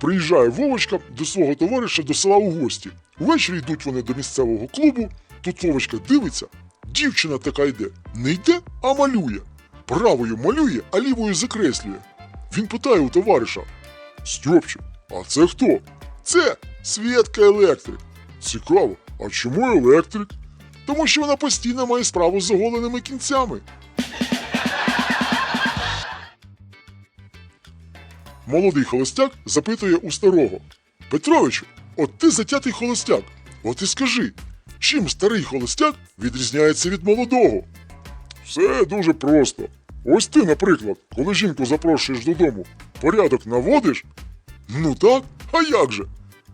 Приїжджає Вовочка до свого товариша до села у гості. Увечері йдуть вони до місцевого клубу. Тут Вовочка дивиться, дівчина така йде. Не йде, а малює. Правою малює, а лівою закреслює. Він питає у товариша: Стьопчик, а це хто? Це Свєтка електрик. Цікаво, а чому електрик? Тому що вона постійно має справу з оголеними кінцями. Молодий холостяк запитує у старого. Петровичу, от ти затятий холостяк. От і скажи, чим старий холостяк відрізняється від молодого? Все дуже просто. Ось ти, наприклад, коли жінку запрошуєш додому, порядок наводиш? Ну так, а як же?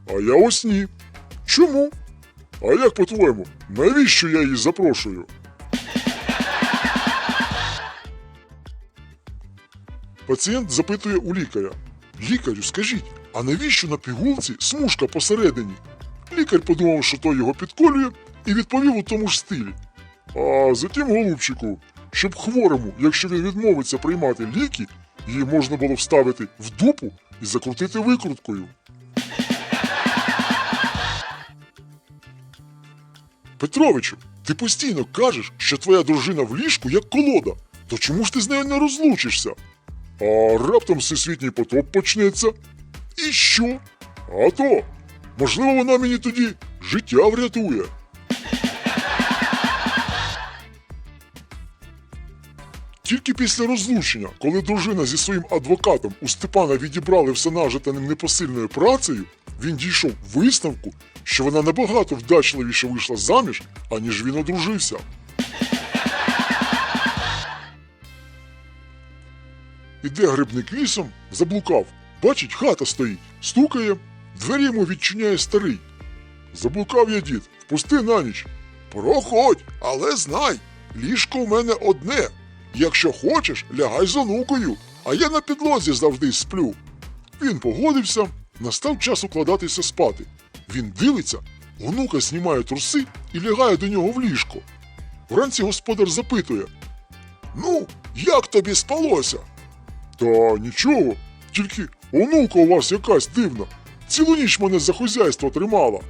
А я ось ні. Чому? А як по-твоєму, навіщо я її запрошую? Пацієнт запитує у лікаря. Лікарю, скажіть, а навіщо на пігулці смужка посередині? Лікар подумав, що той його підколює, і відповів у тому ж стилі. А затім, голубчику, щоб хворому, якщо він відмовиться приймати ліки, її можна було вставити в дупу і закрутити викруткою. Петровичу, ти постійно кажеш, що твоя дружина в ліжку як колода. То чому ж ти з нею не розлучишся? А раптом всесвітній потоп почнеться. І що? А то, можливо, вона мені тоді життя врятує. Тільки після розлучення, коли дружина зі своїм адвокатом у Степана відібрали все нажите ним непосильною працею, він дійшов висновку, що вона набагато вдачливіше вийшла заміж, аніж він одружився. Іде грибник лісом, заблукав. Бачить, хата стоїть, стукає, двері йому відчиняє старий. Заблукав я дід, впусти на ніч. Проходь, але знай, ліжко в мене одне. Якщо хочеш, лягай з онукою, а я на підлозі завжди сплю. Він погодився, настав час укладатися спати. Він дивиться, онука знімає труси і лягає до нього в ліжко. Вранці господар запитує: Ну, як тобі спалося? Та нічого, тільки онука у вас якась дивна. Цілу ніч мене за хозяйство тримала.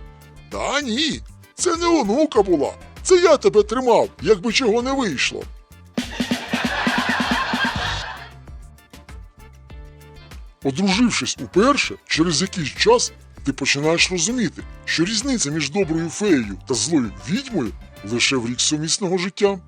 Та ні, це не онука була. Це я тебе тримав, якби чого не вийшло. Одружившись уперше, через якийсь час ти починаєш розуміти, що різниця між доброю феєю та злою відьмою лише в рік сумісного життя.